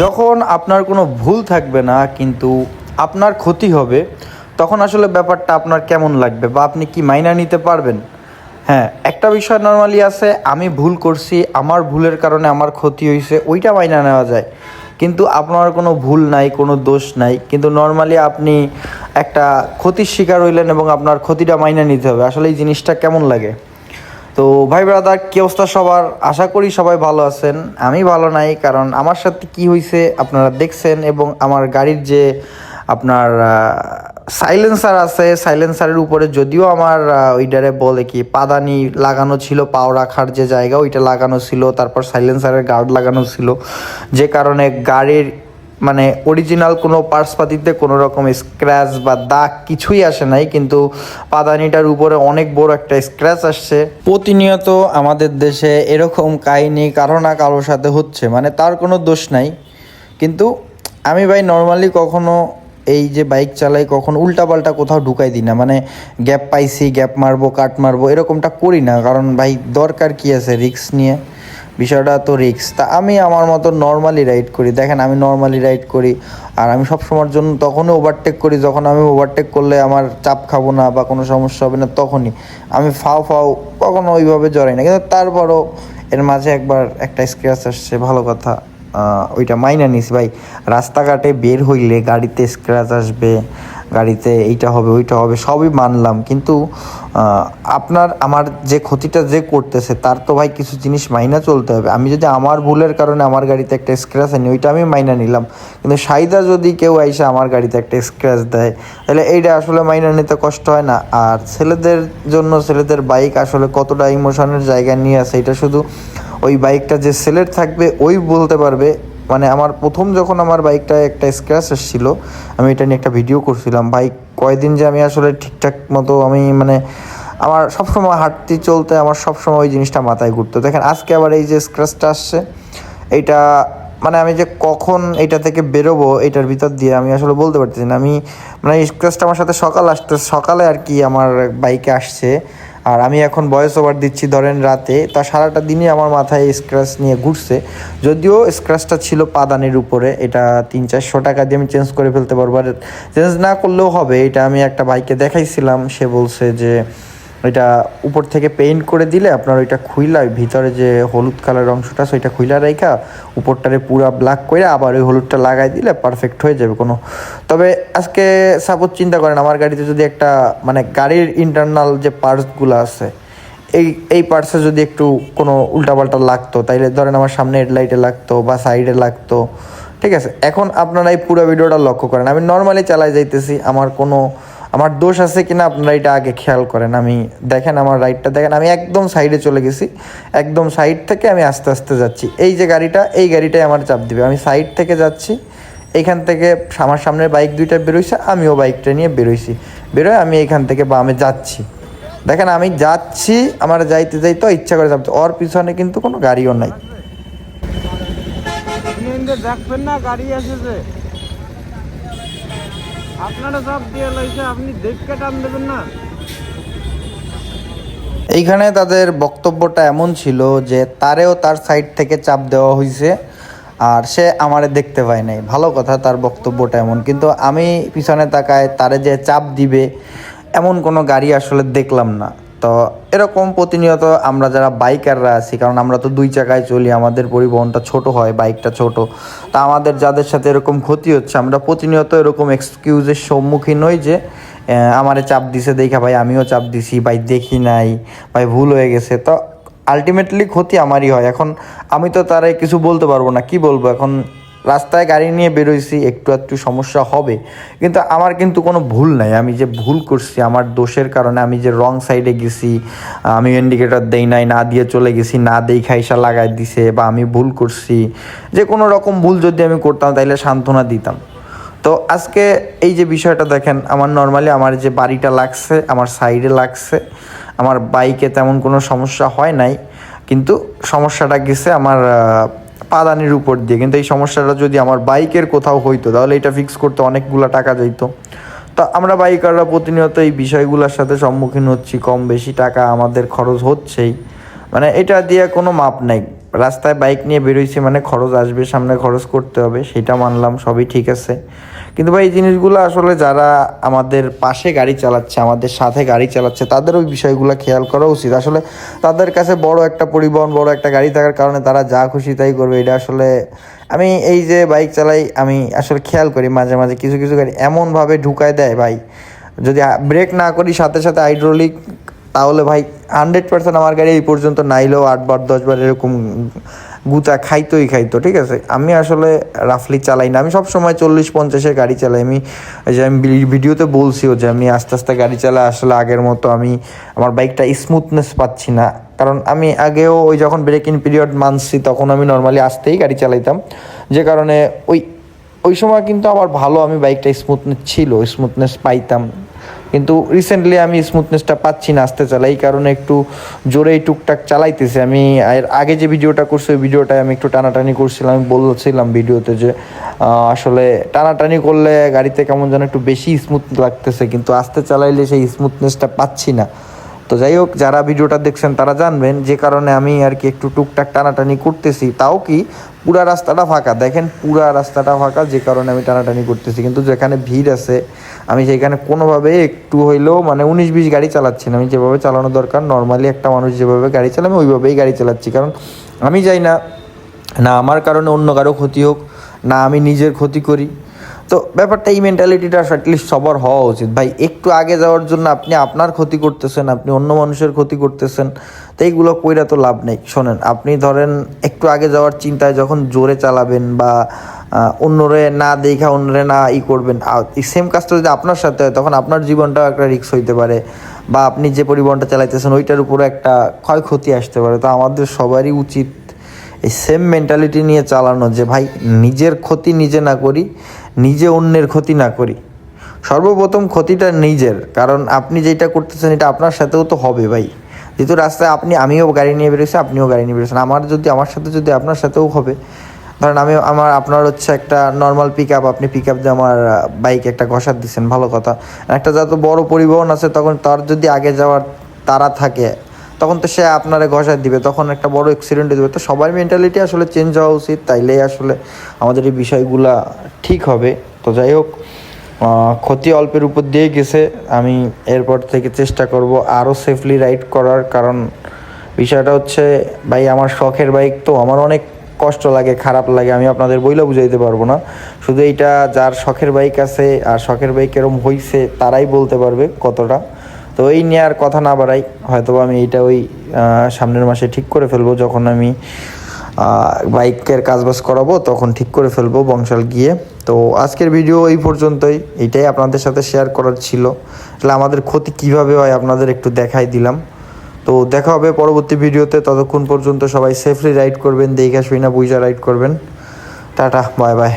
যখন আপনার কোনো ভুল থাকবে না, কিন্তু আপনার ক্ষতি হবে, তখন আসলে ব্যাপারটা আপনার কেমন লাগবে বা আপনি কি মাইনা নিতে পারবেন? হ্যাঁ একটা বিষয় নর্মালি আছে, আমি ভুল করছি, আমার ভুলের কারণে আমার ক্ষতি হয়েছে ওইটা মাইনা নেওয়া যায়। কিন্তু আপনার কোনো ভুল নাই, কোনো দোষ নাই, কিন্তু নর্মালি আপনি একটা ক্ষতির শিকার হইলেন এবং আপনার ক্ষতিটা মাইনা নিতে হবে। আসলে এই জিনিসটা কেমন লাগে? তো ভাই ব্রাদার কি অবস্থা সবার? আশা করি সবাই ভালো আছেন। আমি ভালো নাই, কারণ আমার সাথে কি হয়েছে আপনারা দেখছেন এবং আমার গাড়ির যে আপনার সাইলেন্সার আছে সাইলেন্সারের উপরে যদিও আমার ওইটারে বলে কি, পাদানি লাগানো ছিল, পাও রাখার যে জায়গা, ওইটা লাগানো ছিল, তারপর সাইলেন্সারের গার্ড লাগানো ছিল। যে কারণে গাড়ির মানে অরিজিনাল কোনো পার্টসপাতিতে কোনো রকম স্ক্র্যাচ বা দাগ কিছুই আসে নাই, কিন্তু পাদানিটার উপরে অনেক বড় একটা স্ক্র্যাচ আসছে। প্রতিনিয়ত আমাদের দেশে এরকম কাহিনী কারও না কারোর সাথে হচ্ছে মানে তার কোনো দোষ নাই। কিন্তু আমি ভাই নর্মালি কখনো এই যে বাইক চালাই কখনো উল্টাপাল্টা কোথাও ঢুকাই দিই না মানে গ্যাপ পাইছি গ্যাপ মারবো কাট মারবো, এরকমটা করি না। কারণ ভাই দরকার কি আছে? রিক্স নিয়ে। বিষয়টা তো রিক্স তা আমি আমার মতো নর্মালি রাইড করি। দেখেন, আমি নর্মালি রাইড করি। আর আমি সব সময়ের জন্য তখনই ওভারটেক করি, যখন আমি ওভারটেক করলে আমার চাপ খাব না বা কোনো সমস্যা হবে না, তখনই। আমি ফাও ফাও কখনো ওইভাবে জড়াই না। কিন্তু তারপরও এর মাঝে একবার একটা স্ক্র্যাচ আসছে, ভালো কথা। ওইটা মাইনা নিস ভাই, রাস্তাঘাটে বের হইলে গাড়িতে স্ক্র্যাচ আসবে গাড়িতে এইটা হবে, ওইটা হবে, সবই মানলাম। কিন্তু আপনার, আমার যে ক্ষতিটা যে করতেছে, তার তো ভাই কিছু জিনিস মাইনা চলতে হবে। আমি যদি আমার ভুলের কারণে আমার গাড়িতে একটা স্ক্র্যাচ আনি, ওইটা আমি মাইনা নিলাম। কিন্তু সাইদা যদি কেউ আইসে আমার গাড়িতে একটা স্ক্র্যাচ দেয়, তাহলে এইটা আসলে মাইনা নিতে কষ্ট হয় না। আর ছেলেদের জন্য, ছেলেদের বাইক আসলে কতটা ইমোশনের জায়গা নিয়ে আছে, এটা শুধু ওই বাইকটা যে সেলের থাকবে, ওই বলতে পারবে। মানে আমার প্রথম যখন আমার বাইকটায় একটা স্ক্র্যাচ এসেছিল, আমি এটা নিয়ে একটা ভিডিও করছিলাম বাইক কয়দিন যে আমি আসলে ঠিকঠাক মতো আমি মানে আমার সবসময় হাঁটতে চলতে আমার সবসময় ওই জিনিসটা মাথায় ঘুরতো। দেখেন, আজকে আবার এই যে স্ক্র্যাচটা আসছে এইটা মানে আমি যে কখন এটা থেকে বেরোবো এটার ভিতর দিয়ে আমি আসলে বলতে পারতেছি না। আমি মানে স্ক্র্যাচটা আমার সাথে সকাল আসতে সকালে আর কি আমার বাইকে আসছে। আর আমি এখন ভয়েস ওভার দিচ্ছি ধরেন রাতে। তা সারাটা দিনই আমার মাথায় স্ক্র্যাচ নিয়ে ঘুরছে। যদিও স্ক্র্যাচটা ছিল পাদানের উপরে, এটা তিন চারশো টাকা দিয়ে আমি চেঞ্জ করে ফেলতে পারব। আর চেঞ্জ না করলেও হবে, এটা আমি একটা বাইকে দেখাইছিলাম, সে বলছে যে ওইটা উপর থেকে পেইন্ট করে দিলে আপনার ওইটা খুইলা, ওই ভিতরে যে হলুদ কালার অংশটা আছে, ওইটা খুইলা রেখা উপরটারে পুরা ব্ল্যাক করে আবার ওই হলুদটা লাগাই দিলে পারফেক্ট হয়ে যাবে কোনো। তবে আজকে সাপোজ চিন্তা করেন, আমার গাড়িতে যদি একটা মানে গাড়ির ইন্টারনাল যে পার্টসগুলো আছে, এই এই পার্টসে যদি একটু কোনো উল্টাপাল্টা লাগতো, তাইলে ধরেন আমার সামনে হেডলাইটে লাগতো বা সাইডে লাগতো, ঠিক আছে? এখন আপনারা এই পুরো ভিডিওটা লক্ষ্য করেন, আমি নর্মালি চালাই যাইতেছি, আমার কোনো আমার দোষ আছে কিনা আপনারা এটা আগে খেয়াল করেন। আমি, দেখেন আমার রাইডটা দেখেন আমি একদম সাইডে চলে গেছি। একদম সাইড থেকে আমি আস্তে আস্তে যাচ্ছি। এই যে গাড়িটা, এই গাড়িটাই আমার চাপ দিবে। আমি সাইড থেকে যাচ্ছি। এইখান থেকে আমার সামনের বাইক দুইটা বেরোইছে, আমিও বাইকটা নিয়ে বেরোইছি। বেরোয় আমি এইখান থেকে বা আমি যাচ্ছি। দেখেন আমি যাচ্ছি, আমার যাইতে যাইতে ইচ্ছা করে যাচ্ছে, ওর পিছনে কিন্তু কোনো গাড়িও নাই। দেখবেন না, গাড়ি এসেছে। আপনারা সব দিয়ে আপনি দেখকে টান দেবেন না। এইখানে তাদের বক্তব্যটা এমন ছিল যে তারেও তার সাইড থেকে চাপ দেওয়া হয়েছে আর সে আমারে দেখতে পায় নাই। ভালো কথা, তার বক্তব্যটা এমন। কিন্তু আমি পিছনে তাকায় তারে যে চাপ দিবে, এমন কোনো গাড়ি আসলে দেখলাম না। তো এরকম প্রতিনিয়ত আমরা যারা বাইকাররা আছি, কারণ আমরা তো দুই চাকায় চলি, আমাদের পরিবহনটা ছোট হয়, বাইকটা ছোট। তা আমাদের যাদের সাথে এরকম ক্ষতি হচ্ছে, আমরা প্রতিনিয়ত এরকম এক্সকিউজের সম্মুখীন হই যে আমারে চাপ দিছে, দেখা ভাই, আমিও চাপ দিছি, ভাই, দেখি নাই, ভাই, ভুল হয়ে গেছে। তো আলটিমেটলি ক্ষতি আমারই হয়। এখন আমি তো তারাই কিছু বলতে পারব না, কি বলব? এখন রাস্তায় গাড়ি নিয়ে বেরোইছি, একটু একটু সমস্যা হবে। কিন্তু আমার কিন্তু কোনো ভুল নাই। আমি যে ভুল করছি, আমার দোষের কারণে আমি যে রং সাইডে গেছি, আমি ইন্ডিকেটর দেই নাই, না দিয়ে চলে গেছি, না দেই খাইসা লাগাই দিছে, বা আমি ভুল করছি, যে কোনো রকম ভুল যদি আমি করতাম, তাইলে সান্ত্বনা দিতাম। তো আজকে এই যে বিষয়টা দেখেন, আমার নর্মালি আমার যে বাড়িটা লাগছে, আমার সাইডে লাগছে, আমার বাইকে তেমন কোনো সমস্যা হয় নাই, কিন্তু সমস্যাটা গেছে আমার পাদানির উপর দিয়ে। কিন্তু এই সমস্যাটা যদি আমার বাইকের কোথাও হইতো, তাহলে এটা ফিক্স করতে অনেকগুলো টাকা যাইতো। তো আমরা বাইকাররা প্রতিনিয়ত এই বিষয়গুলোর সাথে সম্মুখীন হচ্ছি, কম বেশি টাকা আমাদের খরচ হচ্ছেই। মানে এটা দিয়ে কোনো মাপ নাই। রাস্তায় বাইক নিয়ে বেরোইছি মানে খরচ আসবে, সামনে খরচ করতে হবে, সেটা মানলাম, সবই ঠিক আছে। কিন্তু ভাই, এই জিনিসগুলো আসলে যারা আমাদের পাশে গাড়ি চালাচ্ছে, আমাদের সাথে গাড়ি চালাচ্ছে, তাদের ওই বিষয়গুলো খেয়াল করা উচিত। আসলে তাদের কাছে বড় একটা পরিবহন, বড় একটা গাড়ি থাকার কারণে তারা যা খুশি তাই করবে, এটা আসলে আমি এই যে বাইক চালাই, আমি আসলে খেয়াল করি মাঝে মাঝে কিছু কিছু গাড়ি এমনভাবে ঢুকায় দেয় ভাই। যদি ব্রেক না করি, সাথে সাথে হাইড্রোলিক তাহলে ভাই হান্ড্রেড পার্সেন্ট আমার গাড়ি এই পর্যন্ত নাইলেও আটবার দশবার এরকম গুতা খাইতোই খাইতো, ঠিক আছে? আমি আসলে রাফলি চালাই না। আমি সবসময় চল্লিশ পঞ্চাশের গাড়ি চালাই। আমি যে আমি ভিডিওতে বলছিও যে আমি আস্তে আস্তে গাড়ি চালাই আসলে আগের মতো আমি আমার বাইকটা স্মুথনেস পাচ্ছি না। কারণ আমি আগেও ওই যখন ব্রেক ইন পিরিয়ড মানছি, তখন আমি নর্মালি আসতেই গাড়ি চালাইতাম। যে কারণে ওই ওই সময় কিন্তু আমার ভালো আমি বাইকটা স্মুথনেস ছিল স্মুথনেস পাইতাম। কিন্তু রিসেন্টলি আমি স্মুথনেসটা পাচ্ছি না আসতে চালাই, এই কারণে একটু জোরেই টুকটাক চালাইতেছি। আমি এর আগে যে ভিডিওটা করছি, ওই ভিডিওটায় আমি একটু টানাটানি করছিলাম, আমি বলছিলাম ভিডিওতে যে আসলে টানাটানি করলে গাড়িতে কেমন যেন একটু বেশি স্মুথ লাগতেছে, কিন্তু আস্তে চালাইলে সেই স্মুথনেসটা পাচ্ছি না। তো যাই হোক, যারা ভিডিওটা দেখছেন তারা জানবেন, যে কারণে আমি আর কি একটু টুকটাক টানাটানি করতেছি। তাও কি পুরা রাস্তাটা ফাঁকা। দেখেন পুরা রাস্তাটা ফাঁকা, যে কারণে আমি টানাটানি করতেছি। কিন্তু যেখানে ভিড় আছে, আমি সেখানে কোনোভাবে একটু হইলেও মানে উনিশ বিশ গাড়ি চালাচ্ছি না। আমি যেভাবে চালানো দরকার নর্মালি একটা মানুষ যেভাবে গাড়ি চালাবে ওইভাবেই গাড়ি চালাচ্ছি। কারণ আমি যাই না না আমার কারণে অন্য কারও ক্ষতি হোক, না আমি নিজের ক্ষতি করি। তো ব্যাপারটা এই মেন্টালিটিটা অ্যাটলিস্ট সবার হওয়া উচিত। ভাই, একটু আগে যাওয়ার জন্য আপনি আপনার ক্ষতি করতেছেন, আপনি অন্য মানুষের ক্ষতি করতেছেন। তো এইগুলো কইরা তো লাভ নেই। শোনেন, আপনি ধরেন একটু আগে যাওয়ার চিন্তায় যখন জোরে চালাবেন বা অন্যরে না দেখা, অন্যরে না ই করবেন সেম কাজটা যদি আপনার সাথে হয়, তখন আপনার জীবনটাও একটা রিস্ক হইতে পারে। বা আপনি যে পরিবহনটা চালাইতেছেন, ওইটার উপরে একটা ক্ষয়ক্ষতি আসতে পারে। তো আমাদের সবারই উচিত এই সেম মেন্টালিটি নিয়ে চালানো যে, ভাই, নিজের ক্ষতি নিজে না করি, নিজে অন্যের ক্ষতি না করি। সর্বপ্রথম ক্ষতিটা নিজের, কারণ আপনি যেটা করতেছেন, এটা আপনার সাথেও তো হবে ভাই। যেহেতু রাস্তায় আপনি, আমিও গাড়ি নিয়ে বেরোছি আপনিও গাড়ি নিয়ে বেরোছেন আমার যদি, আমার সাথে যদি আপনার সাথেও হবে, ধরেন আমি, আমার, আপনার হচ্ছে একটা নর্মাল পিক আপ আপনি পিক আপ দিয়ে আমার বাইক একটা ঘষার দিচ্ছেন ভালো কথা। একটা যত বড় পরিবহন আছে, তখন তার যদি আগে যাওয়ার তারা থাকে, তখন তো সে আপনারে ঘষা দিবে, তখন একটা বড় অ্যাক্সিডেন্ট দেবে তো সবার মেন্টালিটি আসলে চেঞ্জ হওয়া উচিত, তাইলেই আসলে আমাদের এই বিষয়গুলা ঠিক হবে। তো যাই হোক ক্ষতি অল্পের উপর দিয়ে গেছে। আমি এরপর থেকে চেষ্টা করব আরও সেফলি রাইড করার, কারণ বিষয়টা হচ্ছে, ভাই, আমার শখের বাইক তো আমার অনেক কষ্ট লাগে, খারাপ লাগে, আমি আপনাদের বইলা বুঝাইতে পারব না। শুধু এইটা, যার শখের বাইক আছে আর শখের বাইক এরম হইছে, তারাই বলতে পারবে কতটা। তো এই নিয়ে আর কথা না বাড়াই হয়তো আমি এইটা ওই সামনের মাসে ঠিক করে ফেলব, যখন আমি বাইকের কাজবাজ করাবো, তখন ঠিক করে ফেলব বংশাল গিয়ে। তো আজকের ভিডিও এই পর্যন্তই। এটাই আপনাদের সাথে শেয়ার করার ছিল। তাহলে আমাদের ক্ষতি কীভাবে হয় আপনাদের একটু দেখাই দিলাম। তো দেখা হবে পরবর্তী ভিডিওতে ততক্ষণ পর্যন্ত সবাই সেফলি রাইড করবেন, দেখে শুই না, বুঝা রাইড করবেন। Tata bye bye